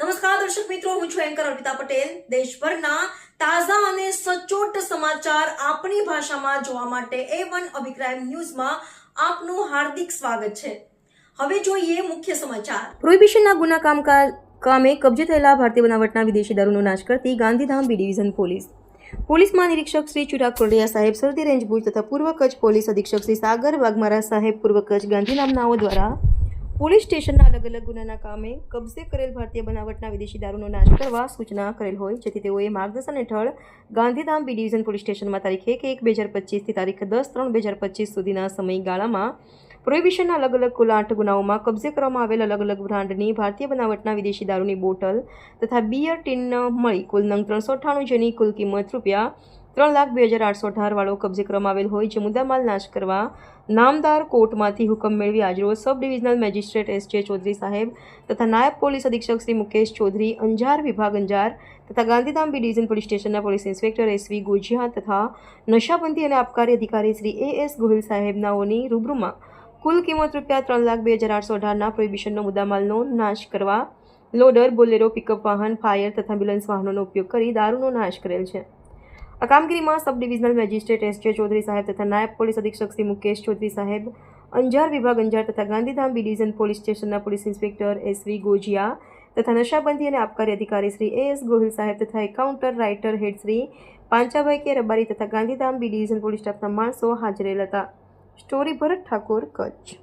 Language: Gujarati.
નમસ્કાર, દર્શક મિત્રો, હું છું એન્કર અર્પિતા પટેલ. દેશભરના તાજા અને સચોટ સમાચાર આપણી ભાષામાં જોવા માટે એ વન અભિપ્રાય ન્યૂઝમાં આપનું હાર્દિક સ્વાગત છે. હવે જોઈએ મુખ્ય સમાચાર. પ્રોહિબિશનના ગુના કામકાજ કામે કબજે થયેલા ભારતીય બનાવટના વિદેશી દારૂનો નાશ કરતી Gandhidham B division police. Police મહાનિરીક્ષક Shri Chirag Kolariya સાહેબ સરદી રેન્જ ભુજ તથા પૂર્વ કચ્છ પોલીસ અધિક્ષક શ્રી સાગર વાઘમારા સાહેબ પૂર્વ કચ્છ ગાંધીધામનાઓ દ્વારા પોલીસ સ્ટેશનના અલગ અલગ ગુનાના કામે કબજે કરેલ ભારતીય બનાવટના વિદેશી દારૂનો નાશ કરવા સૂચના કરેલ હોય, જેથી તેઓએ માર્ગદર્શન હેઠળ ગાંધીધામ બી ડિવિઝન પોલીસ સ્ટેશનમાં તારીખ એક એક બે હજાર પચીસથી તારીખ દસ ત્રણ બે હજાર પચીસ સુધીના સમયગાળામાં પ્રોહિબિશનના અલગ અલગ કુલ આઠ ગુનાઓમાં કબજે કરવામાં આવેલ અલગ અલગ બ્રાન્ડની ભારતીય બનાવટના વિદેશી દારૂની બોટલ તથા બિયર ટીન મળી કુલ નંગ ત્રણસો અઠ્ઠાણું જેની કુલ કિંમત રૂપિયા ત્રણ લાખ બે હજાર આઠસો અઢાર વાળો કબજે કરવામાં આવેલ હોય જે મુદ્દામાલ નાશ કરવા નામદાર કોર્ટમાંથી હુકમ મેળવી આજરોજ સબ divisional magistrate S J Chaudhary સાહેબ તથા નાયબ પોલીસ અધિક્ષક શ્રી મુકેશ ચૌધરી, અંજાર વિભાગ અંજાર તથા ગાંધીધામ બી ડિવિઝન પોલીસ સ્ટેશનના police inspector S V Gojiya તથા નશાબંધી અને આબકારી અધિકારી શ્રી એ એસ ગોહિલ સાહેબનાઓની રૂબરૂમાં કુલ કિંમત રૂપિયા ત્રણ લાખ બે હજાર આઠસો અઢારના પ્રોહિબિશનનો મુદ્દામાલનો નાશ કરવા, લોડર, બોલેરો, પિકઅપ વાહન, ફાયર તથા એમ્બ્યુલન્સ વાહનોનો ઉપયોગ કરી દારૂનો નાશ કરેલ છે. આ કામગીરીમાં સબ divisional magistrate S J Chaudhary સાહેબ તથા નાયબ પોલીસ અધિક્ષક શ્રી મુકેશ ચૌધરી સાહેબ, અંજાર વિભાગ અંજાર તથા ગાંધીધામ બી ડિવિઝન પોલીસ સ્ટેશનના police inspector S V Gojiya તથા નશાબંધી અને આબકારી અધિકારી શ્રી એ એસ ગોહિલ સાહેબ તથા એકાઉન્ટર રાઇટર હેડ શ્રી પાંચાભાઈ કે રબારી તથા ગાંધીધામ બી ડિવિઝન પોલીસ સ્ટાફના માણસો હાજરેલ હતા. સ્ટોરી ભરત ઠાકોર કચ્છ.